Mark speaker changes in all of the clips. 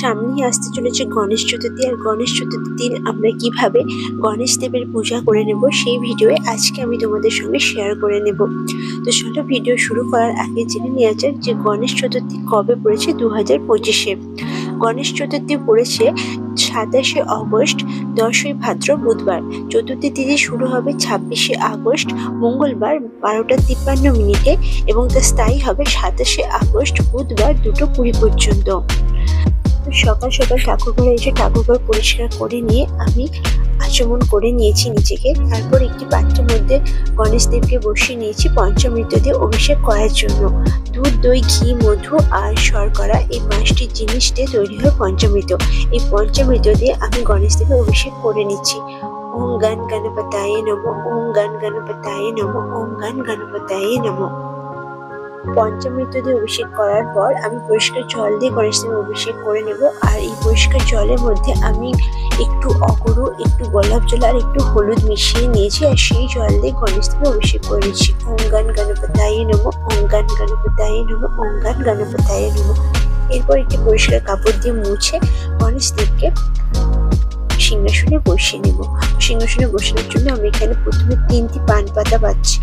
Speaker 1: সামনেই আসতে চলেছে গণেশ চতুর্থী। আর গণেশ চতুর্থীর দিন আমরা কীভাবে গণেশ দেবের পূজা করে নেব, সেই ভিডিওয়ে আজকে আমি তোমাদের সঙ্গে শেয়ার করে নেব। তো চলো ভিডিও শুরু করার আগে জেনে নেওয়া যাক যে গণেশ চতুর্থী কবে পড়েছে দু হাজার পঁচিশে। গণেশ চতুর্থী পড়েছে সাতাশে অগস্ট, দশই ভাদ্র বুধবার। চতুর্থী তিথি শুরু হবে ছাব্বিশে আগস্ট, মঙ্গলবার বারোটা তিপ্পান্ন মিনিটে এবং তা স্থায়ী হবে সাতাশে আগস্ট বুধবার দুটো কুড়ি পর্যন্ত। সকাল সকাল ঠাকুরঘরে এসে ঠাকুরঘর পরিষ্কার করে নিয়ে আমি আচমন করে নিয়েছি নিজেকে। তারপর একটি পাত্রের মধ্যে গণেশ দেবকে বসিয়ে নিয়েছি পঞ্চামৃত দিয়ে অভিষেক করার জন্য। দুধ, দই, ঘি, মধু আর শর্করা এই পাঁচটি জিনিস দিয়ে তৈরি হয় পঞ্চমৃত এই পঞ্চমৃত দিয়ে আমি গণেশ দেবের অভিষেক করে নিচ্ছি। ওম গান গণপতায়ে নম, ওম গান গণপতায়ে নম, ওম গান গণপতায়ে নম। পঞ্চামৃত দিয়ে অভিষেক করার পর আমি পরিষ্কার জল দিয়ে গণেশ দেবের অভিষেক করে নেব। আর এই পরিষ্কার জলের মধ্যে আমি একটু অগরু, একটু গোলাপ জল আর একটু হলুদ মিশিয়ে নিয়েছি আর সেই জল দিয়ে গণেশ দেবের অভিষেক করে নিচ্ছি। ওম গান গণপতায়ে নম ওম গান গণপতায়ে নম ওম গান গণপতায়ে নম। এরপর একটি পরিষ্কার কাপড় দিয়ে মুছে গণেশ দেবকে সিংহাসনে বসিয়ে নেব। সিংহাসনে বসানোর জন্য আমি এখানে প্রথমে তিনটি পান পাতা পাচ্ছি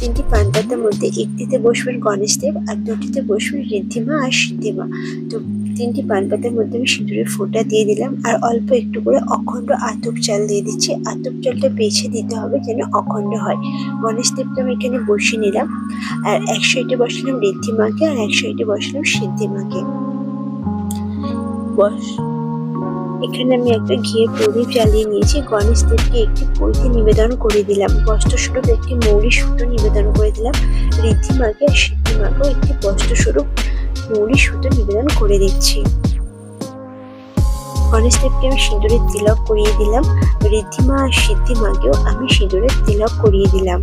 Speaker 1: তিনটি পান মধ্যে একটিতে বসবেন গণেশ দেব আর দুটিতে বসবেন ঋদ্ধিমা আর সিদ্ধিমা তো তিনটি পান পাতার মধ্যে আমি সিঁদুরের ফোঁটা দিয়ে দিলাম আর অল্প একটু করে অখণ্ড আতপ চাল দিয়ে দিচ্ছি। আতপ চালটা বেছে দিতে হবে যেন অখণ্ড হয়। গণেশ দেবকে আমি এখানে বসিয়ে নিলাম আর এক সাইডে বসালাম ঋদ্ধিমাকে আর এক সাইডে বসালাম সিদ্ধিমাকে বস এখানে আমি একটা ঘিয়ের প্রদীপ জ্বালিয়ে নিয়েছি। গণেশ দেবকে একটি পৈতে নিবেদন করে দিলাম। বস্ত্রস্বরূপ একটি মৌরি সুতো নিবেদন করে দিলাম। ঋদ্ধিমাকে আর সিদ্ধিমাকেও একটি বস্ত্রস্বরূপ মৌরি সুতো নিবেদন করে দিচ্ছি। গণেশ দেবকে আমি সিঁদুরের তিলক করিয়ে দিলাম। ঋদ্ধিমা আর সিদ্ধিমাকেও আমি সিঁদুরের তিলক করিয়ে দিলাম।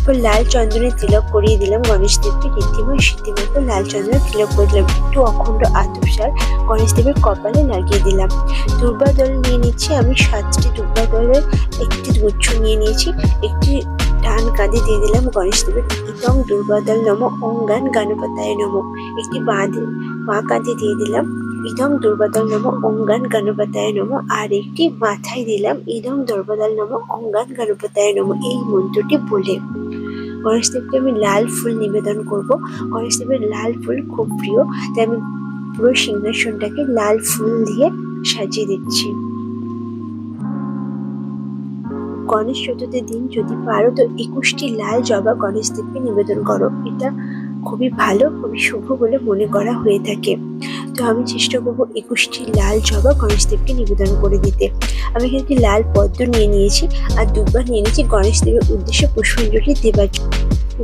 Speaker 1: এরপর লাল চন্দনের তিলক করিয়ে দিলাম। গণেশ দেবকে ঋদ্ধিমা আর সিদ্ধিমাকে লাল চন্দনের তিলক করে দিলাম। একটু অখণ্ড আতপসার গণেশ দেবের কপালে লাগিয়ে দিলাম। দুর্বা দল নিয়ে নিচ্ছি আমি সাতটি দুর্বা দলের একটি গুচ্ছ নিয়ে নিয়েছি। একটি ডান কাঁধে দিয়ে দিলাম গণেশ দেবের ইতং দুর্বা দল নম ওম গান গণপতায় নম। একটি বাঁ দি- বাঁ কাঁধে দিয়ে দিলাম ইদং দুর্বাদল নম অঙ্গান গান গণপতায় নম। আর একটি মাথায় দিলাম ইদং দুর্বাদল নম অঙ্গান গান গণপতায় নম। এই মন্ত্রটি বলে। গণেশ দেবকে আমি লাল ফুল নিবেদন করব। গণেশ দেবের লাল ফুল খুব প্রিয়, তাই আমি পুরো সিংহাসনটাকে লাল ফুল দিয়ে সাজিয়ে দিচ্ছি। গণেশ চতুর্থীর দিন যদি পারো তো একুশটি লাল জবা গণেশ দেবকে নিবেদন করো। এটা খুবই ভালো, খুবই শুভ বলে মনে করা হয়ে থাকে। তো আমি চেষ্টা করব একুশটি লাল জবা গণেশ দেবকে নিবেদন করে দিতে। আমি একটি লাল পদ্ম নিয়ে নিয়েছি আর দুবার নিয়ে নিয়েছি গণেশ দেবের উদ্দেশ্যে পুষ্পাঞ্জলি দেবার।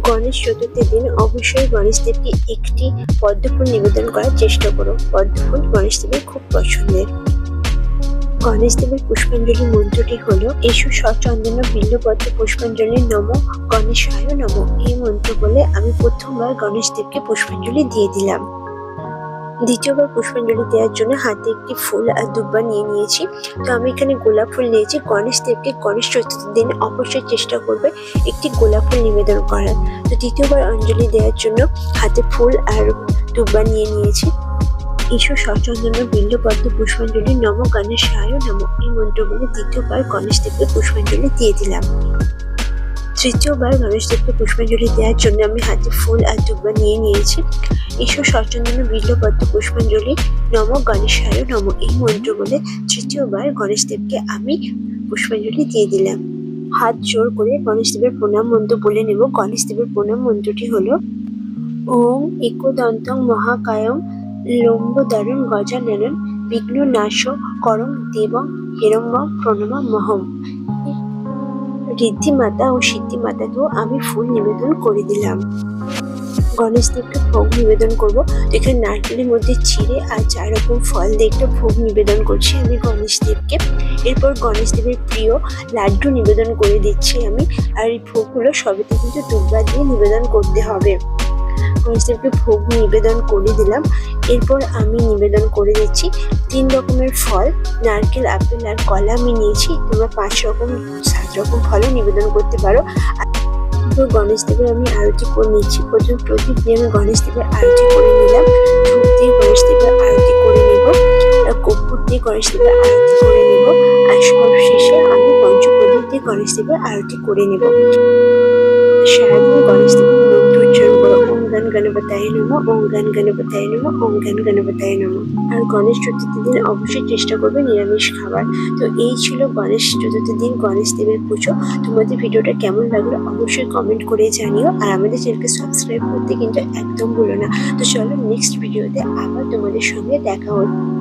Speaker 1: গণেশ চতুর্থীর দিন অবশ্যই গণেশ দেবকে একটি পদ্মফুল নিবেদন করার চেষ্টা করো। পদ্মফুল গণেশ দেবের খুব পছন্দের। গণেশ দেবের পুষ্পাঞ্জলি মন্ত্রটি হলো, এসু সচন্দন বিল্লপত্র পুষ্পাঞ্জলি নম, গণেশায় নম। এই মন্ত্র বলে আমি প্রথমবার গণেশ দেবকে পুষ্পাঞ্জলি দিয়ে দিলাম। দ্বিতীয়বার পুষ্পাঞ্জলি দেওয়ার জন্য হাতে একটি ফুল আর দুব্বা নিয়ে নিয়েছি। তো আমি এখানে গোলাপ ফুল নিয়েছি। গণেশ দেবকে গণেশ চতুর্থীর দিন অবশ্যই চেষ্টা করবে একটি গোলাপ ফুল নিবেদন করার। তো দ্বিতীয়বার অঞ্জলি দেওয়ার জন্য হাতে ফুল আর দুব্বা নিয়ে নিয়েছি। ঈশ্বর সচন্দন বিল্লপদ্ম পুষ্পাঞ্জলি নম গণেশায় নম এই মন্ত্র বলে দ্বিতীয়বার গণেশ দেবকে পুষ্পাঞ্জলি দিয়ে দিলাম। তৃতীয়বার গণেশ দেবকে পুষ্পাঞ্জলি দেওয়ার জন্য আমি হাতে ফুল আর দুব্বা নিয়ে নিয়েছি। ঈশ্বর সচন্দন বিল্লপদ্ম পুষ্পাঞ্জলি, নম গণেশায় নম। এই মন্ত্র বলে তৃতীয়বার গণেশ দেবকে আমি পুষ্পাঞ্জলি দিয়ে দিলাম। হাত জোর করে গণেশ দেবের প্রণাম মন্ত্র বলে নেব। গণেশ দেবের প্রণাম মন্ত্রটি হলো, ওম একদন্তং মহাকায়ম লম্বোদরং গজাননং বিঘ্ন নাশ করং দেবং হেরম্বং প্রণমা মহম। ঋদ্ধিমাতা ও সিদ্ধিমাতাকেও আমি ফুল নিবেদন করে দিলাম। গণেশ দেবকে ভোগ নিবেদন করব। এখানে নারকেলের মধ্যে ছিঁড়ে আর চার রকম ফল দিয়ে একটা ভোগ নিবেদন করছি আমি গণেশ দেবকে। এরপর গণেশ দেবের প্রিয় লাড্ডু নিবেদন করে দিচ্ছি আমি। আর এই ভোগগুলো সবেতে কিন্তু দুর্গা দিয়ে নিবেদন করতে হবে। গণেশ দেবকে ভোগ নিবেদন করে দিলাম। এরপর আমি নিবেদন করে দিচ্ছি তিন রকমের ফল, নারকেল, আপেল আর কলা আমি নিয়েছি। তোমরা পাঁচ রকম, সাত রকম ফলও নিবেদন করতে পারো। এরপর গণেশ দেবের আমি আরতি করে নিচ্ছি। প্রথম প্রদীপ দিয়ে আমি গণেশ দেবের আরতি করে নিলাম। ধূপ দিয়ে গণেশ দেবের আরতি করে নেব। কর্পূর দিয়ে গণেশ দেবের আরতি করে নেব। আর সব শেষে আমি পঞ্চপ্রদীপ দিয়ে গণেশ দেবের আরতি করে নেব। সারাদিন গণেশ দেবের গণপতায় নম ওম গান গণপতায় নম ওম গান গণপতায় নম আর গণেশ চতুর্থী দিন অবশ্যই চেষ্টা করবে নিরামিষ খাবার। তো এই ছিল গণেশ চতুর্থী দিন গণেশ দেবের পুজো। তোমাদের ভিডিওটা কেমন লাগল অবশ্যই কমেন্ট করে জানিও। আর আমাদের চ্যানেলকে সাবস্ক্রাইব করতে কিন্তু একদম ভুলো না। তো চলো নেক্সট ভিডিওতে আবার তোমাদের সঙ্গে দেখা হচ্ছে